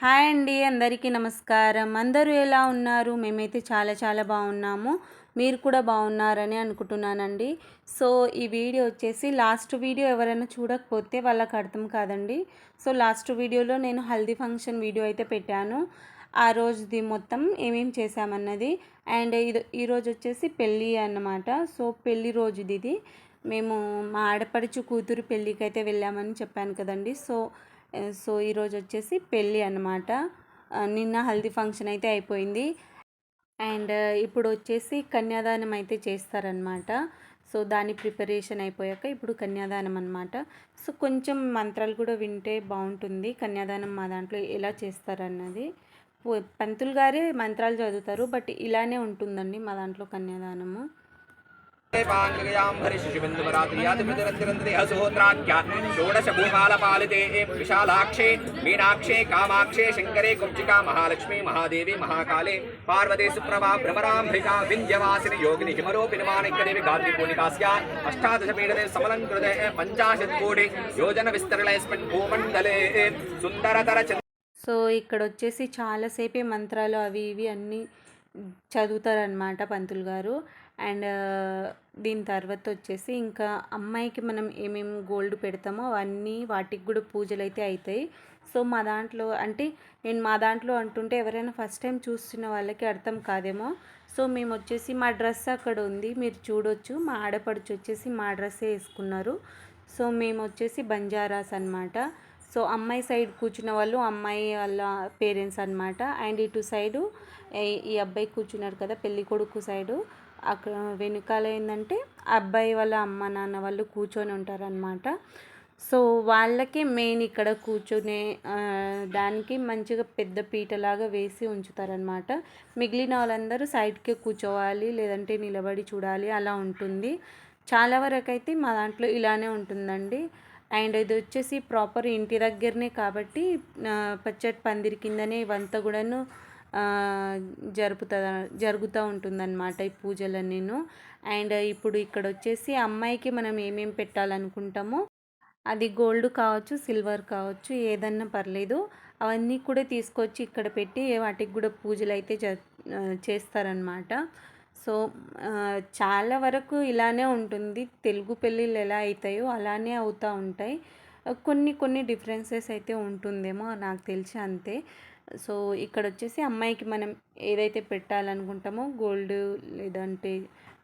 Hi అండి అందరికీ నమస్కారం. అందరూ ఎలా ఉన్నారు? మేమైతే చాలా చాలా బాగున్నాము. మీరు కూడా బాగున్నారని అనుకుంటున్నానండి. సో ఈ వీడియో వచ్చేసి లాస్ట్ వీడియో ఎవరైనా చూడకపోతే వాళ్ళకి అర్థం కాదండి. సో లాస్ట్ వీడియోలో నేను హల్దీ ఫంక్షన్ వీడియో అయితే పెట్టాను. ఆ రోజుది మొత్తం ఏమేమి చేశామన్నది. అండ్ ఇది ఈరోజు వచ్చేసి పెళ్ళి అన్నమాట. సో పెళ్ళి రోజుది ఇది. మేము మా ఆడపడుచు కూతురు పెళ్ళికి అయితే వెళ్ళామని చెప్పాను కదండి. సో సో ఈరోజు వచ్చేసి పెళ్ళి అన్నమాట. నిన్న హల్దీ ఫంక్షన్ అయితే అయిపోయింది. అండ్ ఇప్పుడు వచ్చేసి కన్యాదానం అయితే చేస్తారనమాట సో దాని ప్రిపరేషన్ అయిపోయాక ఇప్పుడు కన్యాదానం అనమాట సో కొంచెం మంత్రాలు కూడా వింటే బాగుంటుంది. కన్యాదానం మా దాంట్లో ఎలా చేస్తారన్నది. పంతులు గారే మంత్రాలు చదువుతారు బట్ ఇలానే ఉంటుందండి మా దాంట్లో కన్యాదానము. పాంగయాం షోడశ భూమాలపాలితే విశాలాక్షే మీనాక్షే కామాక్షే శంకరే కుబ్జికా మహాలక్ష్మి మహాదేవి మహాకాళే పార్వతీ సుప్రభా భ్రమరాంభికా వింధ్యవాసిని యోగిని హిమరూపిణి మాణిక్యదేవి గాత్రి పూర్ణికాస్య అష్టాదశ పీడదే సమలంకృతే పంచాశత్ కోటి యోజన విస్తరణ భూమండలే సుందరతర చంద్ర సో ఇక్కడ వచ్చేసి చాలాసేపే మంత్రాలు అవి ఇవి అన్నీ చదువుతారనమాట పంతులు గారు అండ్ దీని తర్వాత వచ్చేసి ఇంకా అమ్మాయికి మనం ఏమేమి గోల్డ్ పెడతామో అవన్నీ వాటికి కూడా పూజలు అయితే అవుతాయి సో మా దాంట్లో అంటే నేను మా దాంట్లో అంటుంటే ఎవరైనా ఫస్ట్ టైం చూస్తున్న వాళ్ళకి అర్థం కాదేమో. సో మేము వచ్చేసి మా డ్రెస్ అక్కడ ఉంది మీరు చూడొచ్చు. మా ఆడపడుచు వచ్చేసి మా డ్రెస్సే వేసుకున్నారు. సో మేము వచ్చేసి బంజారాస్ అన్నమాట. సో అమ్మాయి సైడ్ కూర్చున్న వాళ్ళు అమ్మాయి వాళ్ళ పేరెంట్స్ అన్నమాట. అండ్ ఇటు సైడు ఈ- అబ్బాయి కూర్చున్నారు కదా పెళ్ళి కొడుకు సైడు. అక్కడ వెనుకాల ఏంటంటే అబ్బాయి వాళ్ళ అమ్మ నాన్న వాళ్ళు కూర్చొని ఉంటారనమాట సో వాళ్ళకి మెయిన్ ఇక్కడ కూర్చొనే దానికి మంచిగా పెద్ద పీటలాగా వేసి ఉంచుతారనమాట మిగిలిన వాళ్ళందరూ సైడ్కే కూర్చోవాలి లేదంటే నిలబడి చూడాలి అలా ఉంటుంది. చాలా వరకు అయితే మా దాంట్లో ఇలానే ఉంటుందండి. అండ్ ఇది వచ్చేసి ప్రాపర్ ఇంటి దగ్గరనే కాబట్టి పచ్చడి పచ్చటి పందిరి కిందనే ఇవంతా కూడాను జరుపుతా జరుగుతూ ఉంటుందన్నమాట ఈ పూజలన్నీను. అండ్ ఇప్పుడు ఇక్కడ వచ్చేసి అమ్మాయికి మనం ఏమేమి పెట్టాలనుకుంటామో అది గోల్డ్ కావచ్చు సిల్వర్ కావచ్చు ఏదన్నా పర్లేదు అవన్నీ కూడా తీసుకొచ్చి ఇక్కడ పెట్టి వాటికి కూడా పూజలు అయితే జ చేస్తారనమాట సో చాలా వరకు ఇలానే ఉంటుంది. తెలుగు పెళ్ళిళ్ళు ఎలా అవుతాయో అలానే అవుతూ ఉంటాయి. కొన్ని కొన్ని డిఫరెన్సెస్ అయితే ఉంటుందేమో నాకు తెలిసి అంతే. సో ఇక్కడ వచ్చేసి అమ్మాయికి మనం ఏదైతే పెట్టాలనుకుంటామో గోల్డ్ లేదంటే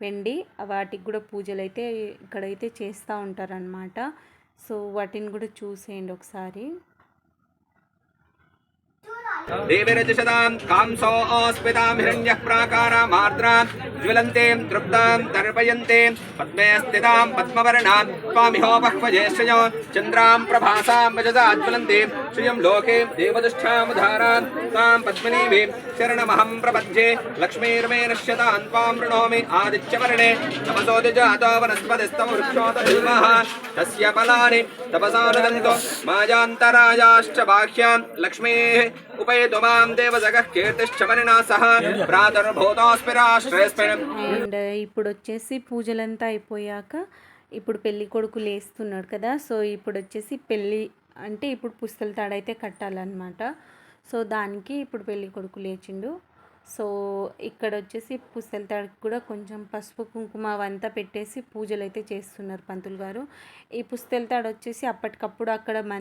వెండి వాటికి కూడా పూజలు అయితే ఇక్కడైతే చేస్తూ ఉంటారనమాట సో వాటిని కూడా చూసేయండి ఒకసారి. देविरजुषदाम् कांसोऽस्मिताम् हिरण्यः प्राकारामार्द्राम् ज्वलन्तीम् तृप्ताम् तर्पयन्तीम् पद्मे स्थिताम् पद्मवर्णाम् त्वामिहोपह्वजेश्रयो चन्द्राम् प्रभासाम् रजदा ज्वलन्तीम् श्रियम् लोके देवदुष्ठामुधारान् त्वाम् पद्मिनीभिम् शरणमहम् प्रपद्ये, लक्ष्मीर्मे नश्यतान् त्वाम् वृणोमि आदित्यवर्णे तमसोदिजातो वनस्पतिस्तव वृक्षोत తస్య ఫలాని తపసానంతో మాయాంతరాయాశ్చ బాహ్యాన్ లక్ష్మే ఉపయతు మాం దేవజగ కీర్తిశ్చమరినా సహ ప్రాతర్భూతోస్మిరాశ్రయస్మిన్ అండ్ ఇప్పుడు వచ్చేసి పూజలంతా అయిపోయాక ఇప్పుడు పెళ్ళి కొడుకు లేస్తున్నాడు కదా సో ఇప్పుడు వచ్చేసి పెళ్ళి అంటే ఇప్పుడు పుస్తల తాడైతే కట్టాలన్నమాట. సో దానికి ఇప్పుడు పెళ్ళి కొడుకు లేచిండు. సో ఇక్కడ వచ్చేసి పుస్తల తాడికి కూడా కొంచెం పసుపు కుంకుమ అవంతా పెట్టేసి పూజలు అయితే చేస్తున్నారు పంతులు గారు. ఈ పుస్తల తాడు వచ్చేసి అప్పటికప్పుడు అక్కడ మన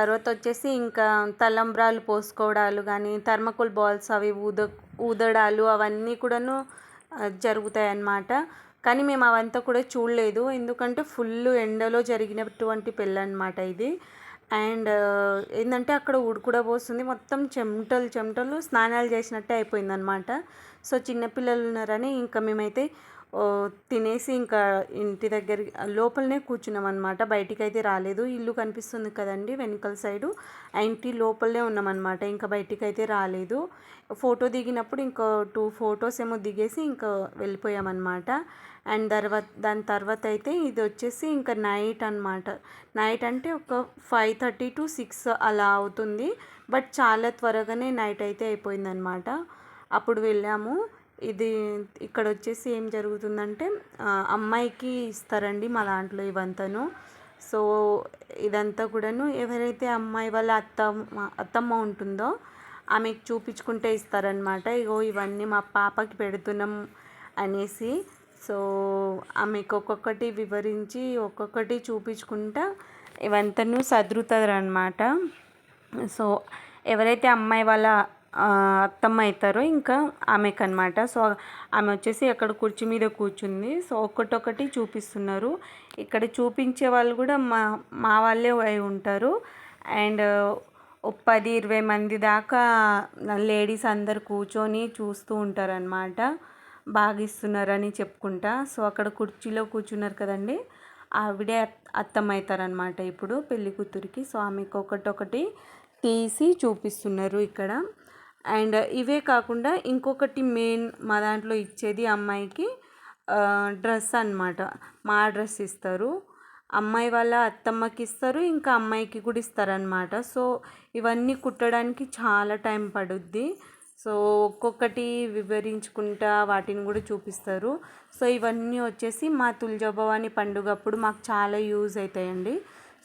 తర్వాత వచ్చేసి ఇంకా తలంబ్రాలు పోసుకోవడాలు కానీ థర్మకోల్ బాల్స్ అవి ఊద ఊదడాలు అవన్నీ కూడాను జరుగుతాయి అన్నమాట కానీ మేము అవంతా కూడా చూడలేదు. ఎందుకంటే ఫుల్ ఎండలో జరిగినటువంటి పెళ్ళి అనమాట ఇది. అండ్ ఏంటంటే అక్కడ ఉడుకుడ పోస్తుంది. మొత్తం చెమటలు చెమటలు స్నానాలు చేసినట్టే అయిపోయిందనమాట సో చిన్నపిల్లలు ఉన్నారని ఇంకా మేమైతే తినేసి ఇంకా ఇంటి దగ్గర లోపలనే కూర్చున్నాం అనమాట బయటికి అయితే రాలేదు. ఇల్లు కనిపిస్తుంది కదండి వెనకల సైడు. ఆ ఇంటి లోపలనే ఉన్నామన్నమాట ఇంకా బయటికి అయితే రాలేదు. ఫోటో దిగినప్పుడు ఇంకో టూ ఫొటోస్ ఏమో దిగేసి ఇంకా వెళ్ళిపోయామన్నమాట అండ్ తర్వాత దాని తర్వాత అయితే ఇది వచ్చేసి ఇంకా నైట్ అనమాట నైట్ అంటే ఒక ఫైవ్ థర్టీ టు సిక్స్ అలా అవుతుంది. బట్ చాలా త్వరగానే నైట్ అయితే అయిపోయిందనమాట అప్పుడు వెళ్ళాము. ఇది ఇక్కడ వచ్చేసి ఏం జరుగుతుందంటే అమ్మాయికి ఇస్తారండి మా దాంట్లో ఇవంతాను. సో ఇదంతా కూడాను ఎవరైతే అమ్మాయి వాళ్ళ అత్తమ్మ అత్తమ్మ ఉంటుందో ఆమెకు చూపించుకుంటే ఇస్తారనమాట ఇగో ఇవన్నీ మా పాపకి పెడుతున్నాం అనేసి. సో ఆమెకు ఒక్కొక్కటి వివరించి ఒక్కొక్కటి చూపించుకుంటా ఇవంతను సదురుతారు అనమాట సో ఎవరైతే అమ్మాయి వాళ్ళ అత్తమ్మ అవుతారో ఇంకా ఆమెకు అనమాట సో ఆమె వచ్చేసి అక్కడ కుర్చీ మీద కూర్చుంది. సో ఒక్కటొక్కటి చూపిస్తున్నారు. ఇక్కడ చూపించే వాళ్ళు కూడా మా మా వాళ్ళే అయి ఉంటారు. అండ్ పది ఇరవై మంది దాకా లేడీస్ అందరు కూర్చొని చూస్తూ ఉంటారనమాట బాగా ఇస్తున్నారని చెప్పుకుంటా. సో అక్కడ కుర్చీలో కూర్చున్నారు కదండి. ఆవిడే అత్- అత్తమ్మ అవుతారనమాట ఇప్పుడు పెళ్ళి కూతురికి సో ఆమెకు ఒకటొకటి తీసి చూపిస్తున్నారు ఇక్కడ. అండ్ ఇవే కాకుండా ఇంకొకటి మెయిన్ మా దాంట్లో ఇచ్చేది అమ్మాయికి డ్రెస్ అన్నమాట. మా డ్రెస్ ఇస్తారు. అమ్మాయి వాళ్ళ అత్తమ్మకి ఇస్తారు ఇంకా అమ్మాయికి కూడా ఇస్తారనమాట సో ఇవన్నీ కుట్టడానికి చాలా టైం పడుద్ది. సో ఒక్కొక్కటి వివరించుకుంటా వాటిని కూడా చూపిస్తారు. సో ఇవన్నీ వచ్చేసి మా తులజభవాని పండుగ అప్పుడు మాకు చాలా యూజ్ అవుతాయండి.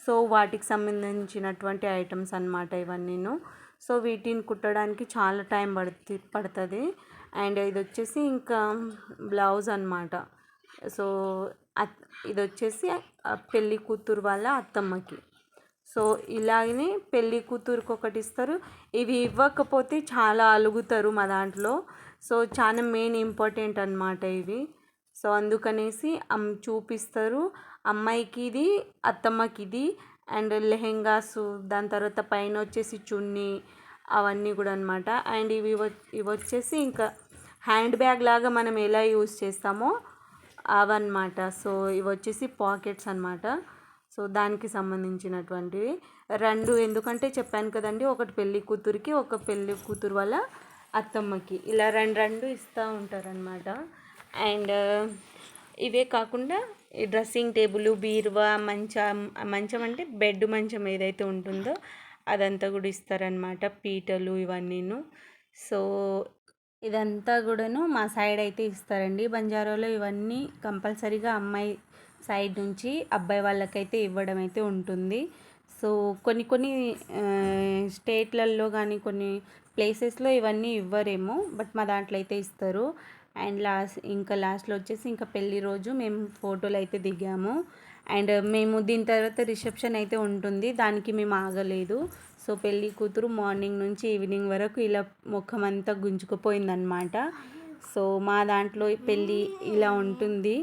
సో వాటికి సంబంధించినటువంటి ఐటమ్స్ అన్నమాట ఇవన్నీను. సో వీటిని కుట్టడానికి చాలా టైం పడుతుంది పడుతుంది. అండ్ ఇది వచ్చేసి ఇంకా బ్లౌజ్ అనమాట సో అత్ ఇది వచ్చేసి పెళ్ళి కూతురు వాళ్ళ అత్తమ్మకి. సో ఇలాగనే పెళ్ళి కూతురుకి ఒకటి ఇస్తారు. ఇవి ఇవ్వకపోతే చాలా అలుగుతారు మా దాంట్లో. సో చాలా మెయిన్ ఇంపార్టెంట్ అన్నమాట ఇవి. సో అందుకనేసి అమ్ చూపిస్తారు. అమ్మాయికి ఇది అత్తమ్మకి ఇది అండ్ లెహెంగాస్ దాని తర్వాత పైన వచ్చేసి చున్నీ అవన్నీ కూడా అనమాట అండ్ ఇవి ఇవి వచ్చేసి ఇంకా హ్యాండ్ బ్యాగ్ లాగా మనం ఎలా యూజ్ చేస్తామో అవన్నమాట. సో ఇవి వచ్చేసి పాకెట్స్ అనమాట సో దానికి సంబంధించినటువంటివి. రెండు ఎందుకంటే చెప్పాను కదండి ఒకటి పెళ్ళి కూతురికి ఒక పెళ్ళి కూతురు వాళ్ళ అత్తమ్మకి. ఇలా రెండు రెండు ఇస్తూ ఉంటారనమాట అండ్ ఇవే కాకుండా ఈ డ్రెస్సింగ్ టేబుల్ బీరువా మంచం మంచం అంటే బెడ్ మంచం ఏదైతే ఉంటుందో అదంతా కూడా ఇస్తారనమాట పీటలు ఇవన్నీను. సో ఇదంతా కూడాను మా సైడ్ అయితే ఇస్తారండి. బంజారాలో ఇవన్నీ కంపల్సరీగా అమ్మాయి సైడ్ నుంచి అబ్బాయి వాళ్ళకైతే ఇవ్వడం అయితే ఉంటుంది. సో కొన్ని కొన్ని స్టేట్లలో కానీ కొన్ని ప్లేసెస్లో ఇవన్నీ ఇవ్వరేమో బట్ మా దాంట్లో అయితే ఇస్తారు. అండ్ లాస్ట్ ఇంకా లాస్ట్లో వచ్చేసి ఇంకా పెళ్ళి రోజు మేము ఫోటోలు అయితే దిగాము. అండ్ మేము దీని తర్వాత రిసెప్షన్ అయితే ఉంటుంది. దానికి మేము ఆగలేదు. సో పెళ్ళి కూతురు మార్నింగ్ నుంచి ఈవినింగ్ వరకు ఇలా ముఖం అంతా గుంజుకుపోయిందనమాట సో మా దాంట్లో పెళ్ళి ఇలా ఉంటుంది.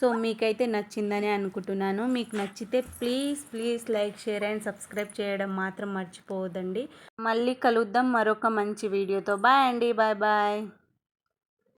సో మీకైతే నచ్చిందని అనుకుంటున్నాను. మీకు నచ్చితే please please like share and subscribe చేయడం మాత్రం మర్చిపోవద్దండి. మళ్ళీ కలుద్దాం మరొక మంచి వీడియోతో. బాయ్ అండి. Bye bye.